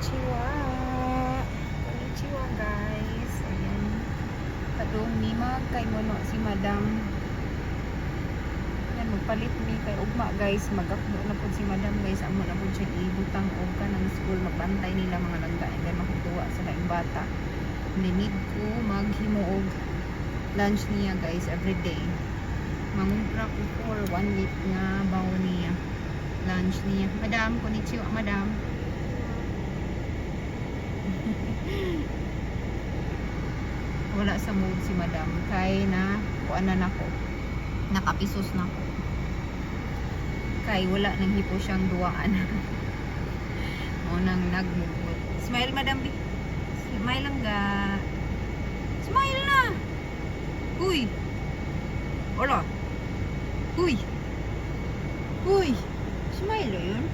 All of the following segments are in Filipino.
Konnichiwa. Konnichiwa guys. Ayan. Kadong ni kay si Madam. Ayan, magpalit mi kay ugma guys. Magakbo na po si Madam guys. Amo na po siya ibutang og ka ng school. Magbantay nila mga langga. And then makutuwa sa laing bata. Ninig ko maghimo og lunch niya guys everyday. Mangumpra ko for one week nga bawo niya. Lunch niya. Madam, konnichiwa madam. Wala sa mood si madam. Kay na kuan na nako. Nakapisos na ko kay wala nang hipo siyang duwaan. O nang nagmugot smile madam Bi. smile lang ga. Smile na! Uy! Wala. Uy! Uy! Smile yun.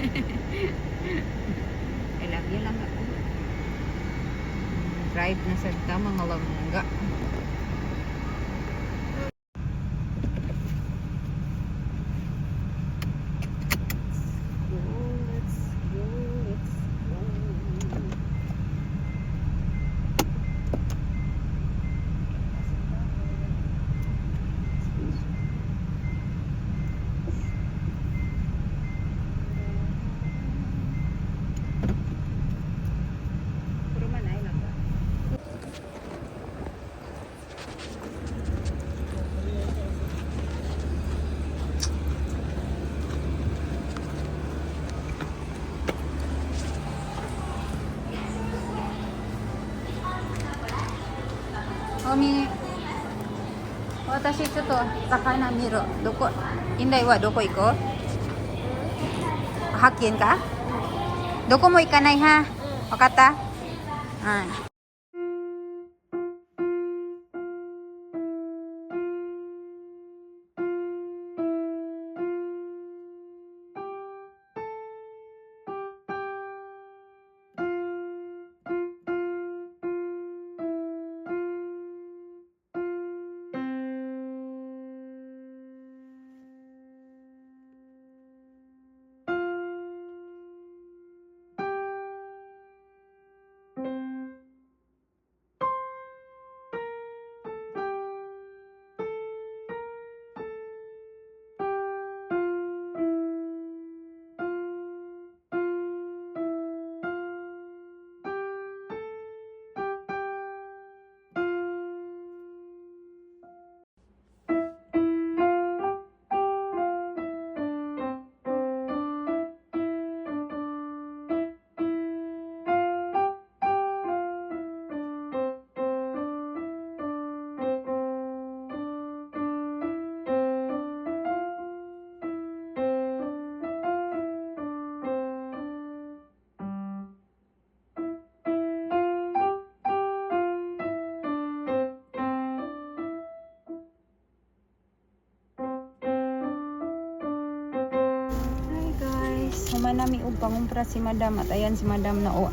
I love you lang ako drive na sa mga langga. Let's go, let's go, let's go. Puro man ay lang ba? Omi, watashi chotto takai na miro. Doko, inday wa doko iko? Hakien ka? Doko mo ikanay ha? Wakata? Ah. Hi Humanami og pangumpra si Madam at ayan si Madam na o,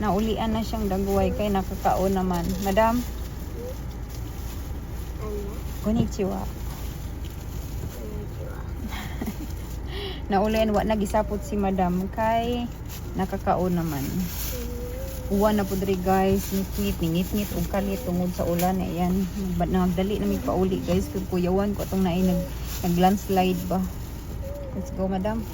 naulian na siyang dagway kay nakakaon naman. Madam, konnichiwa. Naulian wa nagisapot si Madam kay nakakaon naman. Uwan na po diri guys, ngit ngit og kalit tungod sa ulan ayan. Nagdali na mi pauli guys kung kuyawan ko atong naay nag nag landslide ba. Let's go, madam.